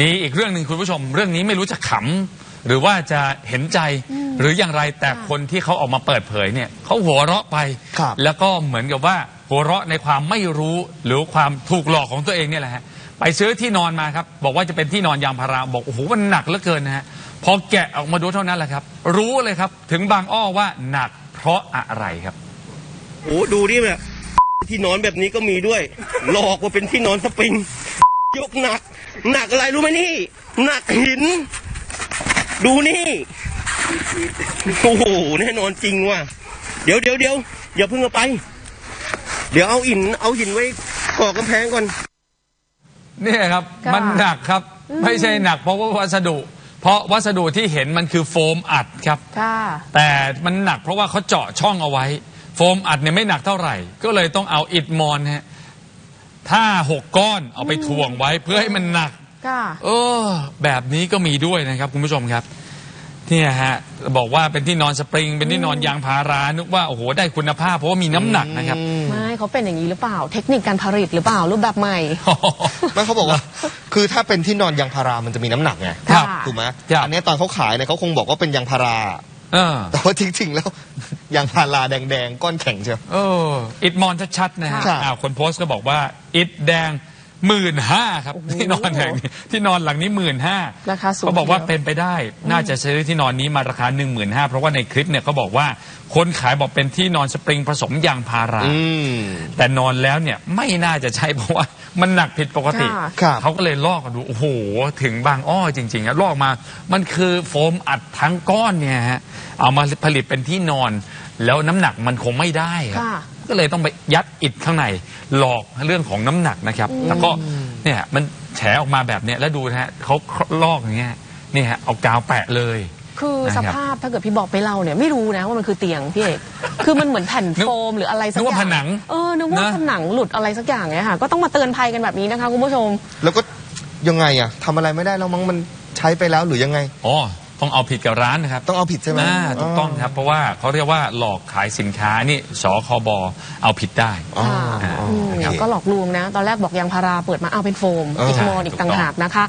มีอีกเรื่องหนึ่งคุณผู้ชม เรื่องนี้ไม่รู้จะขำหรือว่าจะเห็นใจหรืออย่างไรแต่คนที่เขาออกมาเปิดเผยเนี่ยเขาหัวเราะไป ครับ แล้วก็เหมือนกับว่าหัวเราะในความไม่รู้หรือความถูกหลอกของตัวเองเนี่ยแหละฮะไปซื้อที่นอนมาครับ บอกว่าจะเป็นที่นอนยางพาราบอกโอ้โหมันหนักเหลือเกินนะฮะพอแกะออกมาดูเท่านั้นแหละครับ รู้เลยครับ ถึงบางอ้อว่าหนักเพราะอะไรครับ โอ้ดูดิแบบที่นอนแบบนี้ก็มีด้วย หลอกว่าเป็นที่นอนสปริง ยกหนัก หนักอะไรรู้ไหมนี่ หนักหิน ดูนี่โอ้โหแน่นอนจริงว่ะเดี๋ยวเดี๋ยวเดี๋ยวอย่าเพิ่งเอาไป เดี๋ยวเอาหิน เอาหินไว้ก่อกำแพงก่อน เนี่ยครับ ค่ะมันหนักครับ ไม่ใช่หนักเพราะว่าวัสดุ เพราะวัสดุที่เห็นมันคือโฟมอัดครับ ค่ะ แต่มันหนักเพราะว่าเขาเจาะช่องเอาไว้ โฟมอัดเนี่ยไม่หนักเท่าไหร่ ก็เลยต้องเอาอิฐมอนฮะ ถ้าหกก้อนเอาไปถ่วงไว้เพื่อให้มันหนัก ค่ะ เออ แบบนี้ก็มีด้วยนะครับคุณผู้ชมครับ เนี่ยฮะ บอกว่าเป็นที่นอนสปริง เป็นที่นอนยางพารานึกว่าโอ้โหได้คุณภาพเพราะว่ามีน้ำหนักนะครับไม่เขาเป็นอย่างนี้หรือเปล่า เทคนิคการผลิตหรือเปล่ารูปแบบใหม่ ไม่เขาบอกว่า คือถ้าเป็นที่นอนยางพารามันจะมีน้ำหนักไงครับถูกไหมครับ อันนี้ตอนเขาขายเนี่ยเขาคงบอกว่าเป็นยางพารา เออแต่ว่าจริงๆแล้วยางพาราแดงๆ ก้อนแข็งเชียว เอออิดมอนชัดๆนะฮะครับอ้าวคนโพสต์ก็บอกว่าอิดแดง หมื่นห้าครับโอ้โหที่นอนแห่งนี้ที่นอนหลังนี้หมื่นห้าราคาสูงเขาบอกว่าทีเดียวเป็นไปได้ น่าจะซื้อที่นอนนี้มาราคาหนึ่งหมื่นห้าเพราะว่าในคลิปเนี่ยเขาบอกว่าคนขายบอกเป็นที่นอนสปริงผสมยางพารา อืม แต่นอนแล้วเนี่ยไม่น่าจะใช่เพราะว่ามันหนักผิดปกติ ค่ะ ครับ เขาก็เลยลอกกันดู โอ้โห ถึงบางอ้อจริงๆอะลอกมา มันคือโฟมอัดทั้งก้อนเนี่ยฮะ เอามาผลิตเป็นที่นอน แล้วน้ำหนักมันคงไม่ได้ครับ ค่ะ ก็เลยต้องไปยัดอิฐข้างในหลอกเรื่องของน้ำหนักนะครับแล้วก็เนี่ยมันแฉออกมาแบบเนี้ยแล้วดูนะฮะเขาลอกอย่างเงี้ยนี่ฮะเอากาวแปะเลย คือนะครับสภาพถ้าเกิดพี่บอกไปเล่าเนี่ยไม่รู้นะว่ามันคือเตียงพี่เอกคือมันเหมือนแผ่นนึกโฟมหรืออะไรสักนึกอว่าย่างผนังเออนึกว่านะ ผนังหลุดอะไรสักอย่างเนี่ยค่ะก็ต้องมาเตือนภัยกันแบบนี้นะคะคุณผู้ชม แล้วก็ยังไงอะทำอะไรไม่ได้แล้วมั้งมันใช้ไปแล้วหรือยังไง อ๋อ ต้องเอาผิดกับร้านนะครับต้องเอาผิดใช่ไหมอ่าถูกต้องครับ เพราะว่าเขาเรียกว่าหลอกขายสินค้านี่สคบเอาผิดได้ อ๋อค่ะอ๋ออืมโอเค ก็หลอกลวงนะ ตอนแรกบอกยางพาราเปิดมาเอาเป็นโฟมเอออีกมอนอีกต่างหากนะคะ